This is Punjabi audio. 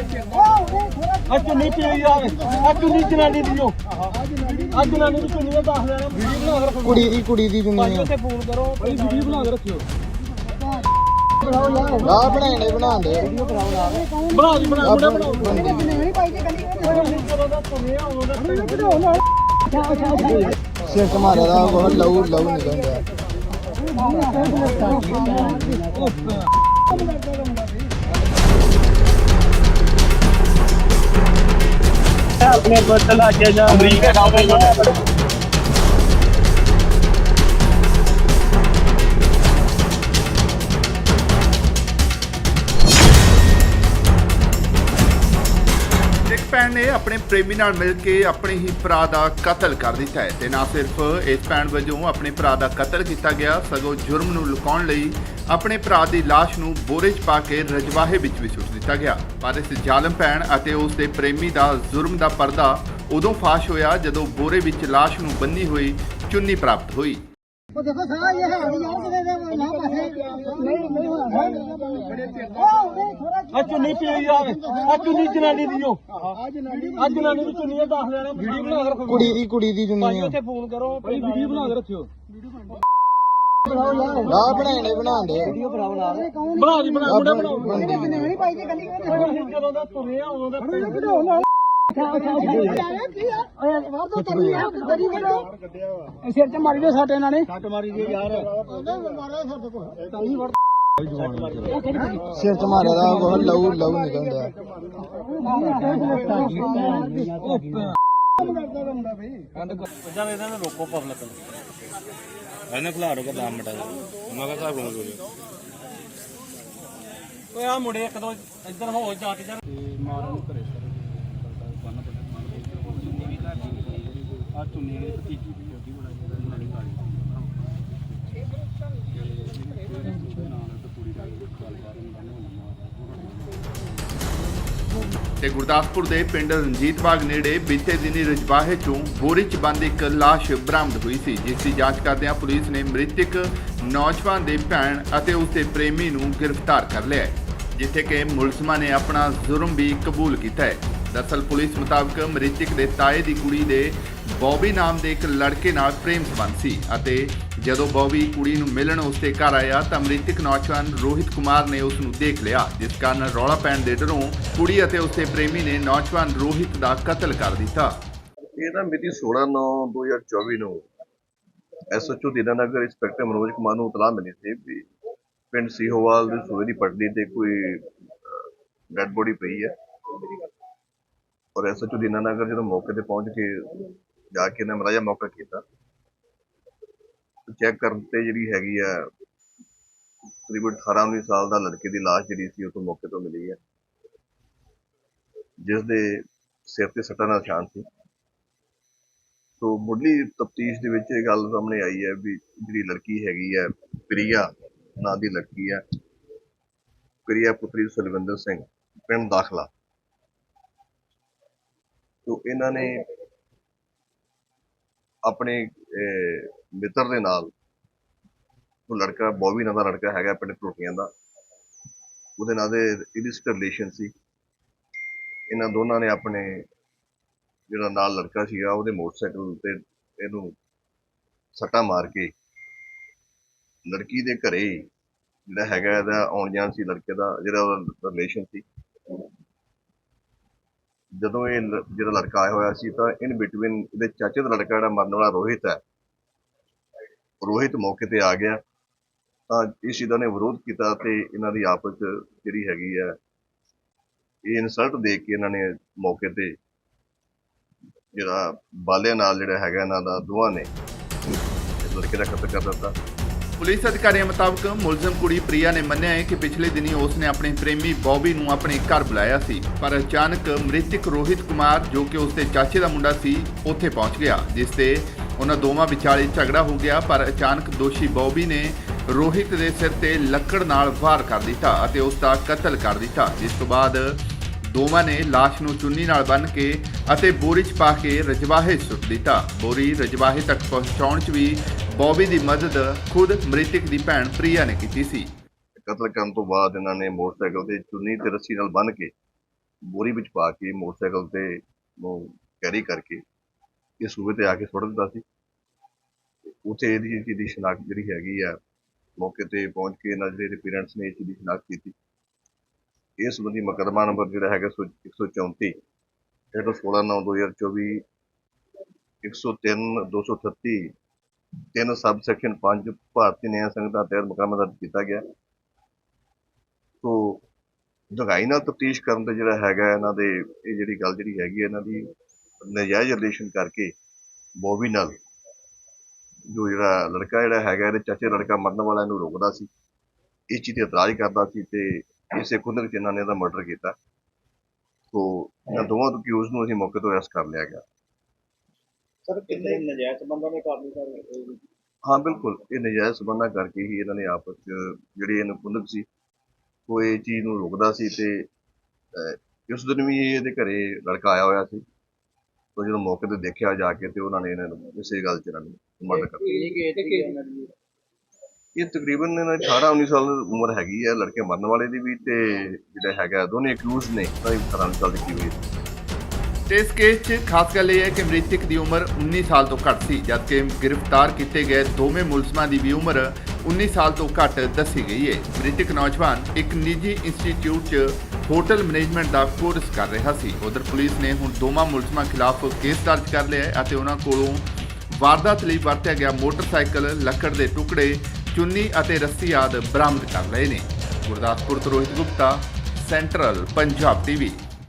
ਆ ਚੁੰਨੀ ਪੀ ਆ ਆ ਚੁੰਨੀ ਜਨਾਨੀ ਦੀ ਜੋ ਆ ਜਨਾਨੀ ਦੀ ਚੁੰਨੀ ਦਾ ਦੱਸ ਦੇਣਾ ਵੀਡੀਓ ਬਣਾ ਕੇ ਰੱਖੋ। ਕੁੜੀ ਦੀ ਕੁੜੀ ਦੀ ਦੁਨੀਆ ਉੱਥੇ ਫੋਨ ਕਰੋ। ਭਾਈ ਵੀਡੀਓ ਬਣਾ ਕੇ ਰੱਖਿਓ। ਲਾ ਬਣਾਣੇ ਬਣਾਉਂਦੇ ਬਣਾ ਦੀ। ਬਣਾ ਬਣਾ ਬਣਾਓ ਸਿਰ ਤੇ ਮਾਰਿਆ ਦਾ। ਬਹੁਤ ਲਹੂ ਲਹੂ ਨਿਕਲਦਾ। ਆਪਣੇ ਪੁੱਤ ਲਾ ਕੇ ਜਾ। ਅਮਰੀਕਾ ਇੱਕ ਪ੍ਰੇਮੀ ਨਾਲ ਮਿਲ ਕੇ ਆਪਣੇ ਹੀ ਭਰਾ ਦਾ ਕਤਲ ਕਰ ਦਿੱਤਾ ਹੈ ਤੇ ਨਾ ਸਿਰਫ ਇਸ ਭੈਣ ਵਜੋਂ ਆਪਣੇ ਭਰਾ ਦਾ ਕਤਲ ਕੀਤਾ ਗਿਆ, ਸਗੋਂ ਜੁਰਮ ਨੂੰ ਲੁਕਾਉਣ ਲਈ ਆਪਣੇ ਭਰਾ ਦੀ ਲਾਸ਼ ਨੂੰ ਬੋਰੇ 'ਚ ਪਾ ਕੇ ਰਜਵਾਹੇ ਵਿੱਚ ਵੀ ਸੁੱਟ ਦਿੱਤਾ ਗਿਆ। ਪਰ ਇਸ ਜ਼ਾਲਮ ਭੈਣ ਅਤੇ ਉਸ ਦੇ ਪ੍ਰੇਮੀ ਦਾ ਜ਼ੁਰਮ ਦਾ ਪਰਦਾ ਉਦੋਂ ਫਾਸ਼ ਹੋਇਆ ਜਦੋਂ ਬੋਰੇ ਵਿੱਚ ਲਾਸ਼ ਨੂੰ ਬੰਨੀ ਹੋਈ ਚੁੰਨੀ ਪ੍ਰਾਪਤ ਹੋਈ। ਉਹ ਦੇਖੋ ਸਾਰਾ ਇਹ ਹੈ ਯਾਰ ਕਿਤੇ ਨਹੀਂ ਨਹੀਂ ਹੋਣਾ ਆ ਚੁੰਨੀ ਪੀ ਆ। ਆ ਚੁੰਨੀ ਜਨਾਨੀ ਦੀ ਜੋ ਆ ਜਨਾਨੀ ਦੀ ਚੁੰਨੀ ਦਾ ਦੱਸ ਦੇਣਾ ਵੀਡੀਓ ਬਣਾ ਕੇ ਰੱਖੋ। ਕੁੜੀ ਦੀ ਕੁੜੀ ਦੀ ਭਾਈ ਦੁਨੀਆ ਉੱਥੇ ਫੋਨ ਕਰੋ ਭਾਈ ਵੀਡੀਓ ਬਣਾ ਕੇ ਰੱਖਿਓ। ਲਾ ਬਣਾਣੇ ਬਣਾਉਂਦੇ ਬਣਾ ਦੀ ਬਣਾ ਬਣਾ ਬਣਾਓ ਨਹੀਂ ਪਾਈ ਤੇ ਕੱਲੀ ਜਦੋਂ ਦਾ ਤੁਰੇ ਆ ਉਦੋਂ ਦਾ ਸਿਰ ਤੇ ਮਾਰੀ ਦੇ ਸਾਡੇ ਇਹਨਾਂ ਨੇ ਕੱਟ ਮਾਰੀ ਜੇ ਯਾਰ ਸਿਰ ਤੇ ਮਾਰਿਆ ਦਾ ਬਹੁਤ ਲਹੂ ਲਹੂ ਨਿਕਲਦਾ ਜਾਂ ਇਹਨਾਂ ਨੂੰ ਰੋਕੋ ਪਬਲਿਕ ਨੂੰ ਇਹਨੇ ਖਿਲਾੜੋ ਕਾ 10 ਮਿੰਟਾਂ ਮੈਂ ਕਹਾ ਸਾਹਿਬ ਕੋਲ ਓਏ ਆ ਮੁੰਡੇ ਇੱਕ ਦੋ ਇੱਧਰ ਹੋ ਜਾ ਕੇ ਜਰ। ਆ ਚੁੰਨੀ ਦੀ ਭਤੀਜੀ ਦੀ ਛੋਟੀ ਬੜਾ ਨਾਲੀ ਕਾਲੀ ਤੇ ਗੁਰਦਾਸਪੁਰ ਦੇ ਪਿੰਡ ਰਣਜੀਤ ਬਾਗ ਨੇੜੇ ਬੀਤੇ ਦਿਨੀ ਰਜਵਾਹੇ ਚੋਂ ਬੋਰੀ 'ਚ ਬੰਦ ਇੱਕ ਲਾਸ਼ ਬਰਾਮਦ ਹੋਈ ਸੀ, ਜਿਸ ਦੀ ਜਾਂਚ ਕਰਦਿਆਂ ਪੁਲਿਸ ਨੇ ਮ੍ਰਿਤਕ ਨੌਜਵਾਨ ਦੇ ਭੈਣ ਅਤੇ ਉਸ ਦੇ ਪ੍ਰੇਮੀ ਨੂੰ ਗ੍ਰਿਫਤਾਰ ਕਰ ਲਿਆ ਹੈ, ਜਿੱਥੇ ਕਿ ਮੁਲਜ਼ਮਾਂ ਨੇ ਆਪਣਾ ਜ਼ੁਰਮ ਵੀ ਕਬੂਲ ਕੀਤਾ ਹੈ। ਦਰਅਸਲ ਪੁਲਿਸ ਮੁਤਾਬਕ ਮ੍ਰਿਤਕ ਦੇ ਤਾਏ ਦੀ ਕੁੜੀ ਦੇ ਬੌਬੀ ਨਾਮ ਦੇ ਇੱਕ ਲੜਕੇ ਨਾਲ ਪ੍ਰੇਮ ਸੰਬੰਧ ਸੀ ਅਤੇ ਜਦੋਂ ਬੌਬੀ ਕੁੜੀ ਨੂੰ ਮਿਲਣ ਉਸ ਦੇ ਘਰ ਆਇਆ ਤਾਂ ਮ੍ਰਿਤਕ ਨੌਜਵਾਨ ਰੋਹਿਤ ਕੁਮਾਰ ਨੇ ਉਸ ਨੂੰ ਦੇਖ ਲਿਆ, ਜਿਸ ਕਾਰਨ ਰੌਲਾ ਪੈਣ ਦੇ ਡਰੋਂ ਕੁੜੀ ਅਤੇ ਉਸ ਦੇ ਪ੍ਰੇਮੀ ਨੇ ਨੌਜਵਾਨ ਰੋਹਿਤ ਦਾ ਕਤਲ ਕਰ ਦਿੱਤਾ। ਇਹ ਨਾ ਮਿਤੀ 16/9/2024 ਨੂੰ ਐਸਐਚਓ ਦੀਨਾਨਗਰ ਇੰਸਪੈਕਟਰ ਮਨੋਜ ਕੁਮਾਰ ਨੂੰ ਇਤਲਾਹ ਮਿਲੀ ਸੀ ਵੀ ਪਿੰਡ ਸੀਹੋਵਾਲ ਦੇ ਸੂਏ ਦੀ ਪਟੜੀ ਤੇ ਕੋਈ ਡੈੱਡ ਬੋਡੀ ਪਈ ਹੈ। ਔਰ ਐਸਐਚਓ ਦੀਨਾਨਗਰ ਜਦੋਂ ਮੌਕੇ ਤੇ ਪਹੁੰਚ ਕੇ ਜਾ ਕੇ ਇਹਨਾਂ ਮਰਾਇਆ ਮੌਕਾ ਕੀਤਾ। ਚੈੱਕ ਕਰਨ ਤੇ ਜਿਹੜੀ ਹੈਗੀ ਆ, ਤਕਰੀਬਨ 18 19 ਸਾਲ ਦਾ ਲੜਕੇ ਦੀ ਲਾਸ਼ ਜਿਹੜੀ ਸੀ, ਉਹ ਤੋਂ ਮੌਕੇ ਤੋਂ ਮਿਲੀ ਹੈ ਜਿਸ ਦੇ ਸਿਰ ਤੇ ਸੱਟਾਂ ਦਾ ਨਿਸ਼ਾਨ ਸੀ। ਸੋ ਮੁੱਢਲੀ ਤਫਤੀਸ਼ ਦੇ ਵਿੱਚ ਇਹ ਗੱਲ ਸਾਹਮਣੇ ਆਈ ਹੈ ਵੀ ਜਿਹੜੀ ਲੜਕੀ ਹੈਗੀ ਹੈ ਪ੍ਰਿਆ ਨਾਂ ਦੀ ਲੜਕੀ ਹੈ ਪ੍ਰਿਆ ਪੁੱਤਰੀ ਸੁਲਵਿੰਦਰ ਸਿੰਘ, ਪਿੰਡ ਦਾਖਲਾ। ਸੋ ਇਹਨਾਂ ਨੇ ਆਪਣੇ ਮਿੱਤਰ ਦੇ ਨਾਲ ਉਹ ਲੜਕਾ, ਬੋਬੀ ਨਾਂ ਦਾ ਲੜਕਾ ਹੈਗਾ ਪਿੰਡ ਟੋਟੀਆਂ ਦਾ। ਉਹਦੇ ਨਾਲ ਦੇ ਇਲਿਸਟ ਰਿਲੇਸ਼ਨ ਸੀ। ਇਹਨਾਂ ਦੋਨਾਂ ਨੇ ਆਪਣੇ ਜਿਹੜਾ ਨਾਲ ਲੜਕਾ ਸੀਗਾ, ਉਹਦੇ ਮੋਟਰਸਾਈਕਲ ਤੇ ਇਹਨੂੰ ਸੱਟਾ ਮਾਰ ਕੇ ਲੜਕੀ ਦੇ ਘਰੇ ਜਿਹੜਾ ਹੈਗਾ, ਇਹਦਾ ਆਉਣ ਜਾਣ ਸੀ, ਲੜਕੇ ਦਾ ਜਿਹੜਾ ਉਹਦਾ ਰਿਲੇਸ਼ਨ ਸੀ। ਜਦੋਂ ਇਹ ਲ- ਜਿਹੜਾ ਲੜਕਾ ਆਇਆ ਹੋਇਆ ਸੀ ਤਾਂ ਇਨ ਬਿਟਵੀਨ ਇਹਦੇ ਚਾਚੇ ਦਾ ਲੜਕਾ ਜਿਹੜਾ ਮਰਨ ਵਾਲਾ ਰੋਹਿਤ ਹੈ। ਰੋਹਿਤ ਮੌਕੇ ਤੇ ਆ ਗਿਆ। ਤਾਂ ਇਸ ਚੀਜ਼ ਨੇ ਵਿਰੋਧ ਕੀਤਾ ਤੇ ਇਹਨਾਂ ਦੀ ਆਪਸ 'ਚ ਜਿਹੜੀ ਹੈਗੀ ਹੈ, ਇਹ ਇਨਸਲਟ ਦੇ ਕੇ ਇਹਨਾਂ ਨੇ ਮੌਕੇ ਤੇ ਜਿਹੜਾ ਬਾਲਿਆਂ ਨਾਲ ਜਿਹੜਾ ਹੈਗਾ ਇਹਨਾਂ ਦਾ ਦੋਵਾਂ ਨੇ ਇਸ ਲੜਕੇ ਦਾ ਕਤਲ ਕਰ ਦਿੱਤਾ। ਪੁਲਿਸ ਅਧਿਕਾਰੀਆਂ ਮੁਤਾਬਕ ਮੁਲਜ਼ਮ ਕੁੜੀ ਪ੍ਰਿਆ ਨੇ ਮੰਨਿਆ ਹੈ ਕਿ ਪਿਛਲੇ ਦਿਨੀ ਉਸ ਨੇ ਆਪਣੇ ਪ੍ਰੇਮੀ ਬੌਬੀ ਨੂੰ ਆਪਣੇ ਘਰ ਬੁਲਾਇਆ ਸੀ, ਪਰ ਅਚਾਨਕ ਮ੍ਰਿਤਕ ਰੋਹਿਤ ਕੁਮਾਰ ਜੋ ਕਿ ਉਸ ਦੇ ਚਾਚੇ ਦਾ ਮੁੰਡਾ ਸੀ, ਉੱਥੇ ਪਹੁੰਚ ਗਿਆ, ਜਿਸ ਤੇ ਉਹਨਾਂ ਦੋਵਾਂ ਵਿਚਾਲੇ ਝਗੜਾ ਹੋ ਗਿਆ, ਪਰ ਅਚਾਨਕ ਦੋਸ਼ੀ ਬੌਬੀ ਨੇ ਰੋਹਿਤ ਦੇ ਸਿਰ ਤੇ ਲੱਕੜ ਨਾਲ ਵਾਰ ਕਰ ਦਿੱਤਾ ਅਤੇ ਉਸ ਦਾ ਕਤਲ ਕਰ ਦਿੱਤਾ, ਜਿਸ ਤੋਂ ਬਾਅਦ ਦੋਵਾਂ ਨੇ ਲਾਸ਼ ਨੂੰ ਚੁੰਨੀ ਨਾਲ ਬੰਨ੍ਹ ਕੇ ਅਤੇ ਬੋਰੀ 'ਚ ਪਾ ਕੇ ਰਜਵਾਹੇ ਸੁੱਟ ਦਿੱਤਾ। ਬੋਰੀ ਰਜਵਾਹੇ ਤੱਕ ਪਹੁੰਚਾਉਣ 'ਚ ਵੀ ਬੌਬੀ ਦੀ ਮਦਦ ਖੁਦ ਮ੍ਰਿਤਕ ਦੀ ਭੈਣ ਪ੍ਰੀਆ ਨੇ ਕੀਤੀ ਸੀ। ਕਤਲ ਕਰਨ ਤੋਂ ਬਾਅਦ ਇਹਨਾਂ ਨੇ ਮੋਟਰਸਾਈਕਲ ਤੇ ਚੁੰਨੀ ਤੇ ਰੱਸੀ ਨਾਲ ਬੰਨ੍ਹ ਕੇ ਬੋਰੀ ਵਿੱਚ ਪਾ ਕੇ ਮੋਟਰਸਾਈਕਲ ਤੇ ਨੂੰ ਕੈਰੀ ਕਰਕੇ ਇਹ ਸੂਬੇ ਤੇ ਆ ਕੇ ਸੁੱਟ ਦਿੱਤਾ ਸੀ। ਉੱਥੇ ਇਹਦੀ ਚੀਜ਼ ਦੀ ਸ਼ਨਾਖਤ ਜਿਹੜੀ ਹੈਗੀ ਆ, ਮੌਕੇ ਤੇ ਪਹੁੰਚ ਕੇ ਇਹਨਾਂ ਜਿਹੜੇ ਪੇਰੈਂਟਸ ਨੇ ਇਹ ਚੀਜ਼ ਦੀ ਸ਼ਨਾਖਤ ਕੀਤੀ। ਇਸ ਸੰਬੰਧੀ ਮਕਦਮਾ ਨੰਬਰ ਜਿਹੜਾ ਹੈਗਾ 134 ਜਿਹੜਾ 16 9 2024 103 233 ਤਿੰਨ ਸਬ ਸੈਕਸ਼ਨ 5 ਭਾਰਤੀ ਨਿਆਂ ਦਾ ਤਹਿਤ ਮੁਕਦਮਾ ਦਰਜ ਕੀਤਾ ਗਿਆ। ਸੋ ਦਗਾਈ ਨਾਲ ਤਫਤੀਸ਼ ਕਰਨ ਤੇ ਜਿਹੜਾ ਹੈਗਾ, ਇਹਨਾਂ ਦੇ ਇਹ ਜਿਹੜੀ ਗੱਲ ਜਿਹੜੀ ਹੈਗੀ ਇਹਨਾਂ ਦੀ ਨਜਾਇਜ਼ ਰਿਲੇਸ਼ਨ ਕਰਕੇ ਬੋਬੀ ਨਾਲ ਜੋ ਜਿਹੜਾ ਲੜਕਾ ਜਿਹੜਾ ਹੈਗਾ, ਇਹਦੇ ਚਾਚੇ ਲੜਕਾ ਮਰਨ ਵਾਲਾ ਇਹਨੂੰ ਰੋਕਦਾ ਸੀ। ਇਸ ਚੀਜ਼ ਤੇ ਇਤਰਾਜ਼ ਕਰਦਾ ਸੀ ਤੇ ਇਸੇ ਕੁੰਦਕ ਜਿਨ੍ਹਾਂ ਨੇ ਇਹਦਾ ਮਰਡਰ ਕੀਤਾ। ਸੋ ਇਹਨਾਂ ਦੋਵਾਂ ਅਕਿਊਜ਼ ਨੂੰ ਅਸੀਂ ਮੌਕੇ ਤੋਂ ਅਰੈਸਟ ਕਰ ਲਿਆ ਗਿਆ। ਸਰ ਕਿੰਨੇ ਨਜਾਇਜ਼ ਹਾਂ ਬਿਲਕੁਲ। ਇਹ ਨਜਾਇਜ਼ ਸਬੰਧਾਂ ਕਰਕੇ ਹੀ ਇਹਨਾਂ ਨੇ ਆਪਸ ਚ ਜਿਹੜੀ ਇਹਨੂੰ ਕੁੰਦਕ ਸੀ ਇਹ ਚੀਜ਼ ਨੂੰ ਰੋਕਦਾ ਸੀ ਤੇ ਉਸ ਦਿਨ ਵੀ ਇਹਦੇ ਘਰੇ ਲੜਕਾ ਆਇਆ ਹੋਇਆ ਸੀ। ਤੋ ਜਦੋਂ ਮੌਕੇ ਤੇ ਦੇਖਿਆ ਜਾ ਕੇ ਤੇ ਉਹਨਾਂ ਨੇ ਇਹਨਾਂ ਨੂੰ ਇਸੇ ਗੱਲ ਚ ਇਹਨਾਂ ਨੂੰ ਮਰਡਰ ਕਰ ਦਿੱਤਾ। ਇਹ ਤਕਰੀਬਨ ਇਹਨਾਂ ਦੀ 18 19 ਸਾਲ ਉਮਰ ਹੈਗੀ ਹੈ ਲੜਕੇ ਮਰਨ ਵਾਲੇ ਦੀ ਵੀ ਤੇ ਜਿਹੜਾ ਹੈਗਾ ਦੋਨੇ ਅਕਿਊਜ਼ ਨੇ ਦੀ 18 ਸਾਲ ਦੀ ਕੀ ਹੋਈ ਤੇ ਇਸ ਕੇਸ 'ਚ ਖਾਸ ਗੱਲ ਇਹ ਹੈ ਕਿ ਮ੍ਰਿਤਕ ਦੀ ਉਮਰ 19 ਸਾਲ ਤੋਂ ਘੱਟ ਸੀ, ਜਦਕਿ ਗ੍ਰਿਫਤਾਰ ਕੀਤੇ ਗਏ ਦੋਵੇਂ ਮੁਲਜ਼ਮਾਂ ਦੀ ਵੀ ਉਮਰ 19 ਸਾਲ ਤੋਂ ਘੱਟ ਦੱਸੀ ਗਈ ਹੈ। ਮ੍ਰਿਤਕ ਨੌਜਵਾਨ ਇੱਕ ਨਿੱਜੀ ਇੰਸਟੀਚਿਊਟ 'ਚ ਹੋਟਲ ਮੈਨੇਜਮੈਂਟ ਦਾ ਕੋਰਸ ਕਰ ਰਿਹਾ ਸੀ। ਉਧਰ ਪੁਲਿਸ ਨੇ ਹੁਣ ਦੋਵਾਂ ਮੁਲਜ਼ਮਾਂ ਖਿਲਾਫ ਕੇਸ ਦਰਜ ਕਰ ਲਿਆ ਹੈ ਅਤੇ ਉਹਨਾਂ ਕੋਲੋਂ ਵਾਰਦਾਤ ਲਈ ਵਰਤਿਆ ਗਿਆ ਮੋਟਰਸਾਈਕਲ, ਲੱਕੜ ਦੇ ਟੁਕੜੇ, ਚੁੰਨੀ ਅਤੇ ਰੱਸੀ ਆਦਿ ਬਰਾਮਦ ਕਰ ਲਏ ਨੇ। ਗੁਰਦਾਸਪੁਰ ਤੋਂ ਰੋਹਿਤ ਗੁਪਤਾ, ਸੈਂਟਰਲ ਪੰਜਾਬ ਟੀਵੀ।